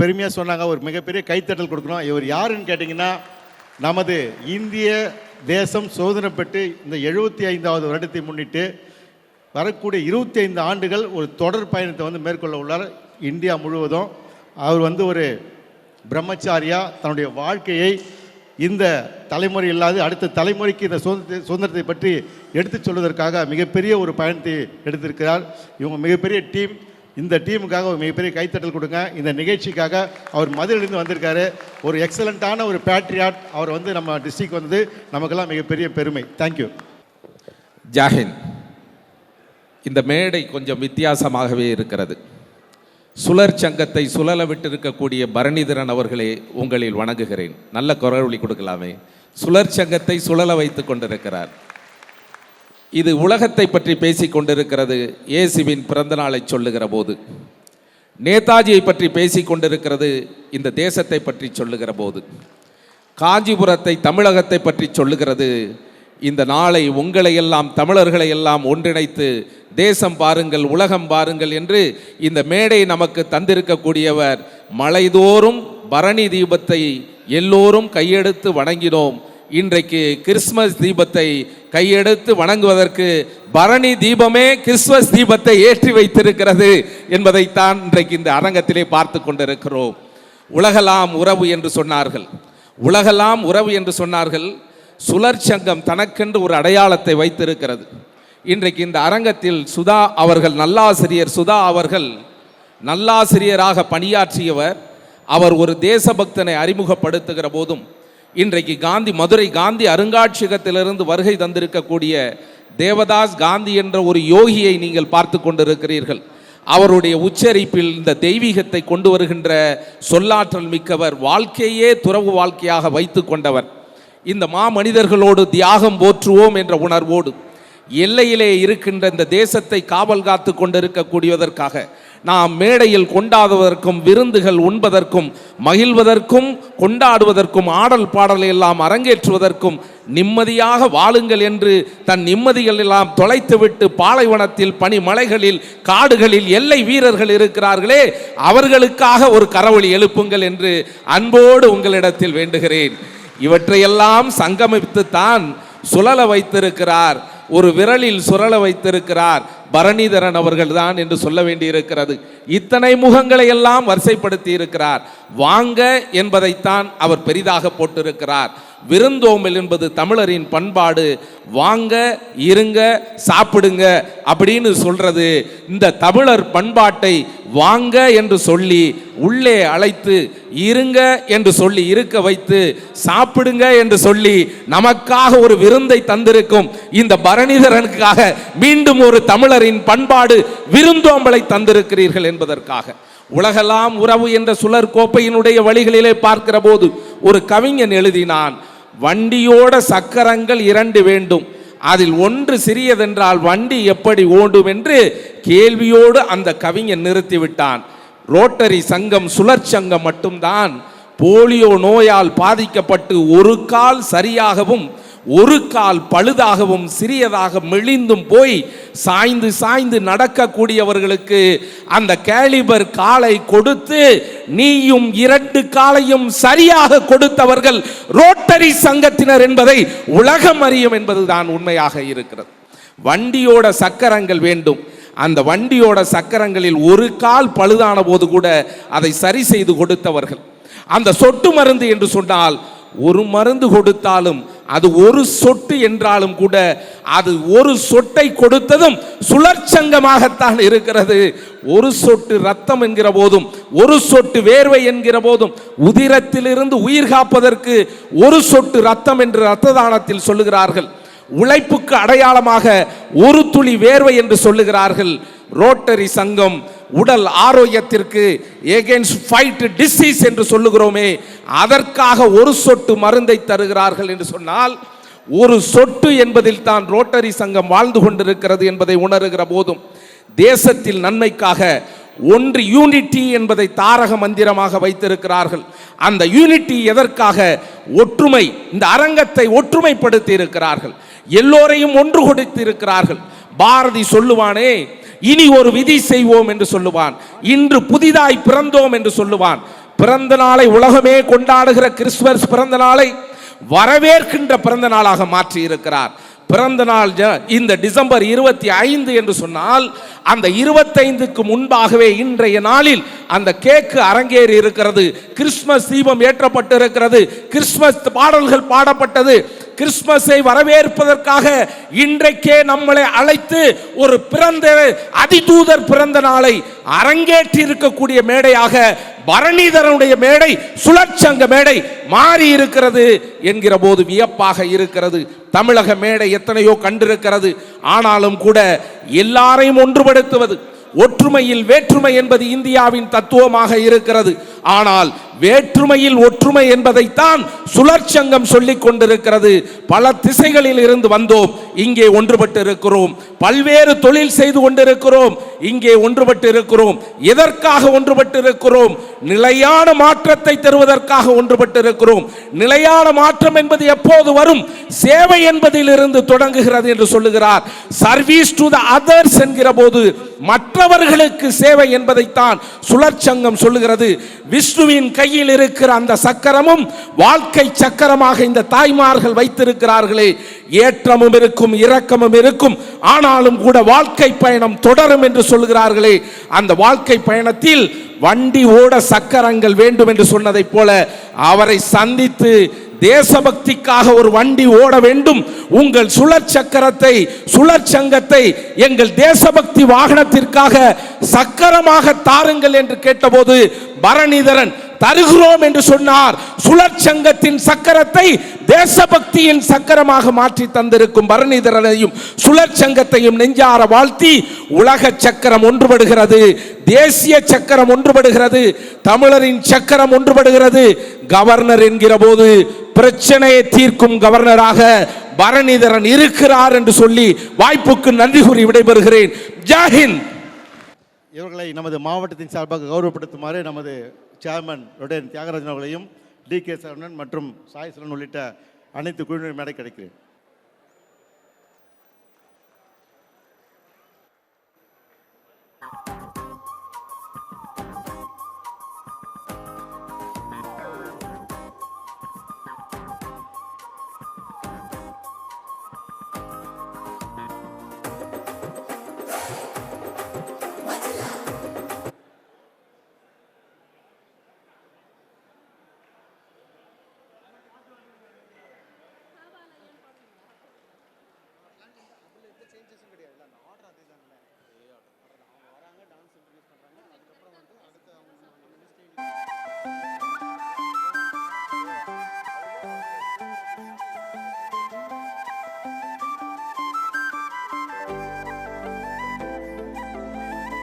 பெருமையாக சொன்னாங்க. ஒரு மிகப்பெரிய கைத்தட்டல் கொடுக்கணும். இவர் யாருன்னு கேட்டிங்கன்னா நமது இந்திய தேசம் சுதந்திரம் பெற்று இந்த எழுபத்தி ஐந்தாவது வருடத்தை முன்னிட்டு வரக்கூடிய இருபத்தி ஐந்து ஆண்டுகள் ஒரு தொடர் பயணத்தை வந்து மேற்கொள்ள உள்ளார். இந்தியா முழுவதும் அவர் வந்து ஒரு பிரம்மச்சாரியா தன்னுடைய வாழ்க்கையை இந்த தலைமுறை இல்லாது அடுத்த தலைமுறைக்கு இந்த சுதந்திர சுதந்திரத்தை பற்றி எடுத்துச் சொல்வதற்காக மிகப்பெரிய ஒரு பயணத்தை எடுத்திருக்கிறார். இவங்க மிகப்பெரிய டீம். இந்த டீமுக்காக ஒரு மிகப்பெரிய கைத்தட்டல் கொடுங்க. இந்த நிகழ்ச்சிக்காக அவர் மதுரையிலிருந்து வந்திருக்காரு. ஒரு எக்ஸலண்ட்டான ஒரு பேட்ரியாட் அவர் வந்து நம்ம டிஸ்ட்ரிக்ட் வந்தது. நமக்கெல்லாம் மிகப்பெரிய பெருமை. தேங்க்யூ ஜாஹின் இந்த மேடை கொஞ்சம் வித்தியாசமாகவே இருக்கிறது. சுழற் சங்கத்தை சுழல விட்டிருக்கக்கூடிய பரணிதரன் அவர்களே உங்களில் வணங்குகிறேன். நல்ல குரவழி கொடுக்கலாமே. சுழற் சங்கத்தை சுழல வைத்துக் கொண்டிருக்கிறார். இது உலகத்தை பற்றி பேசிக் கொண்டிருக்கிறது இயேசுவின் பிறந்தநாளை சொல்லுகிற போது. நேதாஜியை பற்றி பேசிக் கொண்டிருக்கிறது இந்த தேசத்தை பற்றி சொல்லுகிற போது. காஞ்சிபுரத்தை தமிழகத்தை பற்றி சொல்லுகிறது. இந்த நாளை உங்களை எல்லாம் தமிழர்களை எல்லாம் ஒன்றிணைத்து தேசம் பாருங்கள் உலகம் பாருங்கள் என்று இந்த மேடை நமக்கு தந்திருக்கக்கூடியவர் மலைதோறும் பரணி தீபத்தை எல்லோரும் கையெடுத்து வணங்கினோம். இன்றைக்கு கிறிஸ்மஸ் தீபத்தை கையெடுத்து வணங்குவதற்கு பரணி தீபமே கிறிஸ்மஸ் தீபத்தை ஏற்றி வைத்திருக்கிறது என்பதைத்தான் இன்றைக்கு இந்த அரங்கத்திலே பார்த்து கொண்டிருக்கிறோம். உலகலாம் உறவு என்று சொன்னார்கள். உலகலாம் உறவு என்று சொன்னார்கள். சுழற்சங்கம் தனக்கென்று ஒரு அடையாளத்தை வைத்திருக்கிறது. இன்றைக்கு இந்த அரங்கத்தில் சுதா அவர்கள் நல்லாசிரியர் சுதா அவர்கள் நல்லாசிரியராக பணியாற்றியவர் அவர் ஒரு தேசபக்தனை அறிமுகப்படுத்துகிற போதும் இன்றைக்கு காந்தி மதுரை காந்தி அருங்காட்சியகத்திலிருந்து வருகை தந்திருக்கக்கூடிய தேவதாஸ் காந்தி என்ற ஒரு யோகியை நீங்கள் பார்த்து கொண்டிருக்கிறீர்கள். அவருடைய உச்சரிப்பில் இந்த தெய்வீகத்தை கொண்டு வருகின்ற சொல்லாற்றல் மிக்கவர் வாழ்க்கையே துறவு வாழ்க்கையாக வைத்து கொண்டவர். இந்த மாமனிதர்களோடு தியாகம் போற்றுவோம் என்ற உணர்வோடு எல்லையிலே இருக்கின்ற இந்த தேசத்தை காவல் காத்து கொண்டிருக்கக்கூடியதற்காக நாம் மேடையில் கொண்டாடுவதற்கும் விருந்துகள் உண்பதற்கும் மகிழ்வதற்கும் கொண்டாடுவதற்கும் ஆடல் பாடலை எல்லாம் அரங்கேற்றுவதற்கும் நிம்மதியாக வாழுங்கள் என்று தன் நிம்மதிகள் எல்லாம் தொலைத்துவிட்டு பாலைவனத்தில் பனிமலைகளில் காடுகளில் எல்லை வீரர்கள் இருக்கிறார்களே அவர்களுக்காக ஒரு கரவொளி எழுப்புங்கள் என்று அன்போடு உங்களிடத்தில் வேண்டுகிறேன். இவற்றையெல்லாம் சங்கமித்துத்தான் சுழல வைத்திருக்கிறார் ஒரு விரலில் சுழல வைத்திருக்கிறார் பரணிதரன் அவர்கள்தான் என்று சொல்ல வேண்டியிருக்கிறது. இத்தனை முகங்களை எல்லாம் வரிசைப்படுத்தி இருக்கிறார். வாங்க என்பதைத்தான் அவர் பெரிதாக போட்டிருக்கிறார். விருந்தோம்பல் என்பது தமிழரின் பண்பாடு. வாங்க இருங்க சாப்பிடுங்க அப்படின்னு சொல்றது இந்த தமிழர் பண்பாட்டை வாங்க என்று சொல்லி உள்ளே அழைத்து இருங்க என்று சொல்லி இருக்க வைத்து சாப்பிடுங்க என்று சொல்லி நமக்காக ஒரு விருந்தை தந்திருக்கும் இந்த பரணிதரனுக்காக மீண்டும் ஒரு தமிழரின் பண்பாடு விருந்தோம்பலை தந்திருக்கிறீர்கள் என்பதற்காக. உலகெல்லாம் உறவு என்ற சுழற் கோப்பையினுடைய வழிகளிலே பார்க்கிற போது ஒரு கவிஞன் எழுதினான் வண்டியோட சக்கரங்கள் இரண்டு வேண்டும். அதில் ஒன்று சிறியதென்றால் வண்டி எப்படி ஓடும் என்று கேள்வியோடு அந்த கவிஞன் நிறுத்திவிட்டான். ரோட்டரி சங்கம் சுழற்சங்கம் மட்டும்தான். போலியோ நோயால் பாதிக்கப்பட்டு ஒரு கால் சரியாகவும் ஒரு கால் பழுதாகவும் சிறியதாக மெலிந்தும் போய் சாய்ந்து சாய்ந்து நடக்கக்கூடியவர்களுக்கு அந்த கேலிபர் காலை கொடுத்து நீயும் இரண்டு காலையும் சரியாக கொடுத்தவர்கள் ரோட்டரி சங்கத்தினர் என்பதை உலகம் அறியும் என்பதுதான் உண்மையாக இருக்கிறது. வண்டியோட சக்கரங்கள் வேண்டும். அந்த வண்டியோட சக்கரங்களில் ஒரு கால் பழுதான போது கூட அதை சரி செய்து கொடுத்தவர்கள். அந்த சொட்டு மருந்து என்று சொன்னால் ஒரு மருந்து கொடுத்தாலும் அது ஒரு சொட்டு என்றாலும் கூட அது ஒரு சொட்டை கொடுத்ததும் சுழற்சங்கமாகத்தான் இருக்கிறது. ஒரு சொட்டு ரத்தம் என்கிற போதும் ஒரு சொட்டு வேர்வை என்கிற போதும் உதிரத்திலிருந்து உயிர் காப்பதற்கு ஒரு சொட்டு ரத்தம் என்று ரத்த தானத்தில் சொல்லுகிறார்கள். உழைப்புக்கு அடையாளமாக ஒரு துளி வேர்வை என்று சொல்லுகிறார்கள். ரோட்டரி சங்கம் உடல் ஆரோக்கியத்திற்கு எகென்ஸ்ட் ஃபைட் டிசீஸ் என்று சொல்லுகிறோமே அதற்காக ஒரு சொட்டு மருந்தை தருகிறார்கள் என்று சொன்னால் ஒரு சொட்டு என்பதில் தான் ரோட்டரி சங்கம் வாழ்ந்து கொண்டிருக்கிறது என்பதை உணர்கிற போதும் தேசத்தில் நன்மைக்காக ஒன்று யூனிட்டி என்பதை தாரக மந்திரமாக வைத்திருக்கிறார்கள். அந்த யூனிட்டி எதற்காக? ஒற்றுமை இந்த அரங்கத்தை ஒற்றுமைப்படுத்தி இருக்கிறார்கள் எல்லோரையும் ஒன்று கொடுத்து இருக்கிறார்கள் பாரதி சொல்லுவானே இனி ஒரு விதி செய்வோம் என்று சொல்லுவான். இன்று புதிதாய் பிறந்தோம் என்று சொல்லுவான். பிறந்த நாளை உலகமே கொண்டாடுகிற கிறிஸ்துமஸ் பிறந்த நாளை வரவேற்கின்ற பிறந்த நாளாக மாற்றி இருக்கிறார். பிறந்த நாள் ஜ- இந்த டிசம்பர் இருபத்தி ஐந்து என்று சொன்னால் அந்த இருபத்தைந்துக்கு முன்பாகவே இன்றைய நாளில் அந்த கேக்கு அரங்கேறி இருக்கிறது. கிறிஸ்மஸ் தீபம் ஏற்றப்பட்டிருக்கிறது. கிறிஸ்மஸ் பாடல்கள் பாடப்பட்டது. கிறிஸ்மஸை வரவேற்பதற்காக இன்றைக்கே நம்மளை அழைத்து ஒரு பிறந்த அதிதூதர் பிறந்த நாளை அரங்கேற்றி இருக்கக்கூடிய மேடையாக பரணிதரனுடைய மேடை சுழற்சங்க மேடை மாறி இருக்கிறது என்கிற போது வியப்பாக இருக்கிறது. தமிழக மேடை எத்தனையோ கண்டிருக்கிறது. ஆனாலும் கூட எல்லாரையும் ஒன்றுபடுத்துவது ஒற்றுமையில் வேற்றுமை என்பது இந்தியாவின் தத்துவமாக இருக்கிறது. ஆனால் வேற்றுமையில் ஒற்றுமை என்பதைத்தான் சுழற்சங்கம் சொல்லிக் கொண்டிருக்கிறது. பல திசைகளில் இருந்து வந்தோம். இங்கே ஒன்றுபட்டு இருக்கிறோம் பல்வேறு தொழில் செய்து கொண்டிருக்கிறோம். இங்கே ஒன்றுபட்டு இருக்கிறோம் எதற்காக ஒன்றுபட்டு இருக்கிறோம் நிலையான மாற்றத்தை தருவதற்காக ஒன்றுபட்டு இருக்கிறோம் நிலையான மாற்றம் என்பது எப்போது வரும்? சேவை என்பதிலிருந்து தொடங்குகிறது என்று சொல்லுகிறார். சர்வீஸ் டு த அதர்ஸ் என்கிற போது மற்றவர்களுக்கு சேவை என்பதைத்தான் சுழற்சங்கம் சொல்லுகிறது. விஷ்ணுவின் கையில் இருக்கிற அந்த சக்கரமும் வாழ்க்கை சக்கரமாக இந்த தாய்மார்கள் வைத்திருக்கிறார்களே. ஏற்றமும் இருக்கும் இரக்கமும் இருக்கும். ஆனாலும் கூட வாழ்க்கை பயணம் தொடரும் என்று சொல்லுகிறார்களே அந்த வாழ்க்கை பயணத்தில் வண்டி ஓட சக்கரங்கள் வேண்டும் என்று சொன்னதைப் போல அவரை சந்தித்து தேசபக்திக்காக ஒரு வண்டி ஓட வேண்டும். உங்கள் சுழற்சக்கரத்தை சுழற்சங்கத்தை எங்கள் தேசபக்தி வாகனத்திற்காக சக்கரமாக தாருங்கள் என்று கேட்டபோது பரணிதரன் தருகிறோம் என்று சொன்னார். சுழற்சங்கத்தின் சக்கரத்தை தேசபக்தியின் சக்கரமாக மாற்றி தந்திருக்கும் பரணிதரனையும் சுழற்சங்கத்தையும் நெஞ்சார வாழ்த்தி உலக சக்கரம் ஒன்றுபடுகிறது தேசிய சக்கரம் ஒன்றுபடுகிறது தமிழரின் சக்கரம் ஒன்றுபடுகிறது. கவர்னர் என்கிற போது பிரச்சனையை தீர்க்கும் கவர்னராக பரணிதரன் இருக்கிறார் என்று சொல்லி வாய்ப்புக்கு நன்றி கூறி விடைபெறுகிறேன். ஜாஹிந்த்! இவர்களை நமது மாவட்டத்தின் சார்பாக கௌரவப்படுத்துமாறு நமது சேர்மன் ரொடேன் தியாகராஜன் அவர்களையும் டி கே சரவணன் மற்றும் சாய் சரவணன் உள்ளிட்ட அனைத்து குழுவினர் மேடை கிடைக்கிறேன்